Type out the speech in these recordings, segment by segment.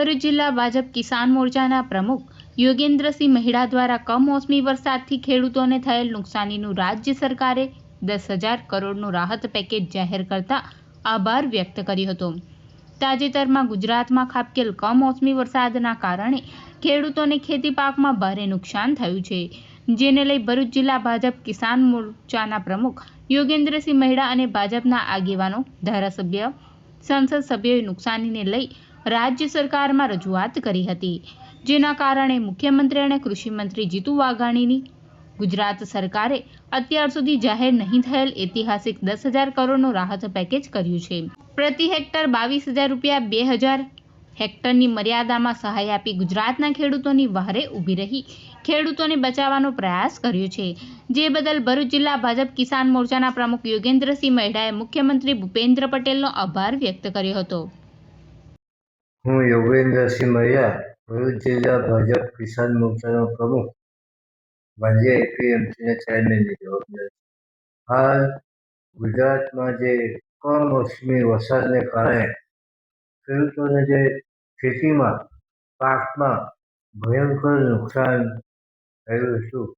ભરૂચ જિલ્લા ભાજપ કિસાન મોરચાના પ્રમુખ યોગેન્દ્રસિંહ મહિડા દ્વારા કમોસમી વરસાદથી ખેડૂતોને થયેલ નુકસાનીનું રાજ્ય સરકારે દસ હજાર કરોડનું રાહત પેકેજ જાહેર કરતા આભાર વ્યક્ત કર્યો હતો. તાજેતરમાં ગુજરાતમાં ખાબકેલ કમોસમી વરસાદના કારણે ખેડૂતોને ખેતી પાકમાં ભારે નુકસાન થયું છે. જેને લઈ ભરૂચ જિલ્લા ભાજપ કિસાન મોરચાના પ્રમુખ યોગેન્દ્રસિંહ મહેડા અને ભાજપના આગેવાનો, ધારાસભ્ય, સંસદ સભ્યોએ નુકસાનીને લઈ રાજ્ય સરકારમાં રજૂઆત કરી હતી. જેના કારણે મુખ્યમંત્રી અને કૃષિમંત્રી જીતુ વાઘાણીની ગુજરાત સરકારે અત્યાર સુધી જાહેર નહીં થયેલ ઐતિહાસિક દસ હજાર કરોડનું રાહત પેકેજ કર્યું છે. પ્રતિ હેક્ટર બાવીસ હજાર રૂપિયા બે હજાર હેક્ટરની મર્યાદામાં સહાય આપી ગુજરાતના ખેડૂતોની વહારે ઊભી રહી, ખેડૂતોને બચાવવાનો પ્રયાસ કર્યો છે. જે બદલ ભરૂચ જિલ્લા ભાજપ કિસાન મોરચાના પ્રમુખ યોગેન્દ્રસિંહ મહેડાએ મુખ્યમંત્રી ભૂપેન્દ્ર પટેલનો આભાર વ્યક્ત કર્યો હતો. હું યોગેન્દ્રસિંહ મૈયા, ભરૂચ જિલ્લા ભાજપ કિસાન મોરચાનો પ્રમુખ વાલિયા એપીએમસીના ચેરમેનની જવાબદારી હાલ ગુજરાતમાં જે કમોસમી વરસાદને કારણે ખેડૂતોને જે ખેતીમાં, પાકમાં ભયંકર નુકસાન થયું હતું,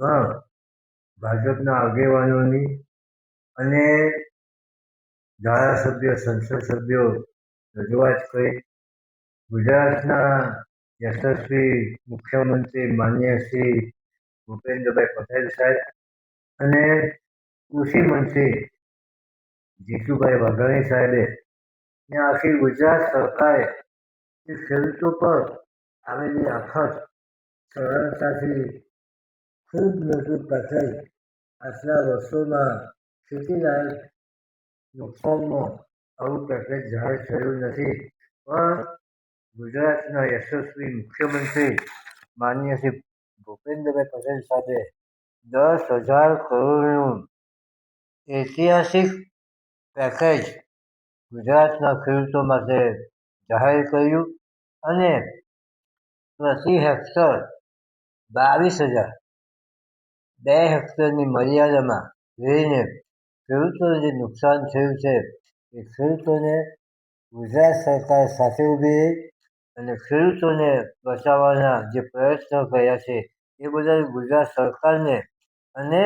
પણ ભાજપના આગેવાનોની અને ધારાસભ્ય, સંસદ સભ્યો રજૂઆત કરી. ગુજરાતના યશસ્વી મુખ્યમંત્રી માન્ય શ્રી ભૂપેન્દ્રભાઈ પટેલ સાહેબ અને કૃષિ મંત્રી જીતુભાઈ વાઘાણી સાહેબે ને આખી ગુજરાત સરકારે ખેડૂતો પર આવેલી આફત સરળતાથી ખૂબ મોટું પેકેજ આટલા વર્ષોમાં ખેતીલાયક નુકસાનમાં આવું પેકેજ જાહેર થયું નથી. પણ ગુજરાતના યશસ્વી મુખ્યમંત્રી માન્ય શ્રી ભૂપેન્દ્રભાઈ પટેલ સાહેબે દસ હજાર કરોડનું ઐતિહાસિક પેકેજ ગુજરાતના ખેડૂતો માટે જાહેર કર્યું અને પ્રતિ હેક્ટર બાવીસ હજાર બે હેક્ટરની મર્યાદામાં રહીને ખેડૂતોને જે નુકસાન થયું છે એ ખેડૂતોને ગુજરાત સરકાર સાથે ઊભી રહી અને ખેડૂતોને બચાવવાના જે પ્રયત્નો કર્યા છે, એ બદલ ગુજરાત સરકારને અને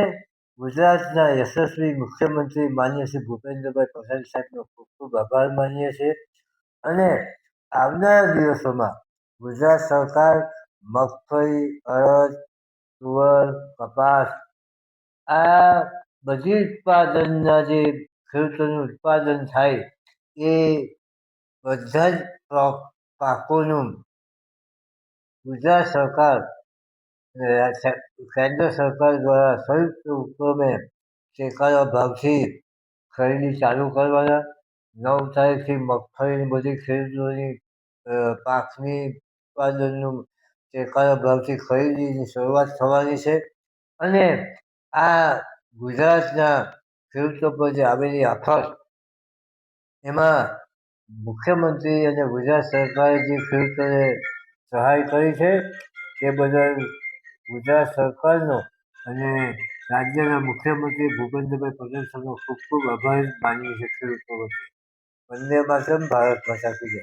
ગુજરાતના યશસ્વી મુખ્યમંત્રી માન્ય શ્રી ભૂપેન્દ્રભાઈ પટેલ સાહેબનો ખૂબ ખૂબ આભાર માનીએ છીએ. અને આવનારા દિવસોમાં ગુજરાત સરકાર મગફળી અડદ તુવર, કપાસ આ બધી ઉત્પાદનના જે ખેડૂતોનું ઉત્પાદન થાય એ બધા જ પાક, પાકોનું ગુજરાત સરકાર કેન્દ્ર સરકાર દ્વારા સંયુક્ત ઉપક્રમે ટેકાના ભાવથી ખરીદી ચાલુ કરવાના. નવ તારીખથી મગફળીની બધી ખેડૂતોની પાકની ઉત્પાદનનું ટેકાના ભાવથી ખરીદીની શરૂઆત થવાની છે. અને આ ગુજરાતના ખેડૂતો પર જે આવેલી આફત એમાં મુખ્યમંત્રી અને ગુજરાત સરકારે જે ખેડૂતોને સહાય કરી છે, તે બદલ ગુજરાત સરકારનો અને રાજ્યના મુખ્યમંત્રી ભૂપેન્દ્રભાઈ પટેલ સાહેબનો ખૂબ ખૂબ આભાર માનીએ છીએ ખેડૂતો વચ્ચે વંદે માતરમ, ભારત માતા કી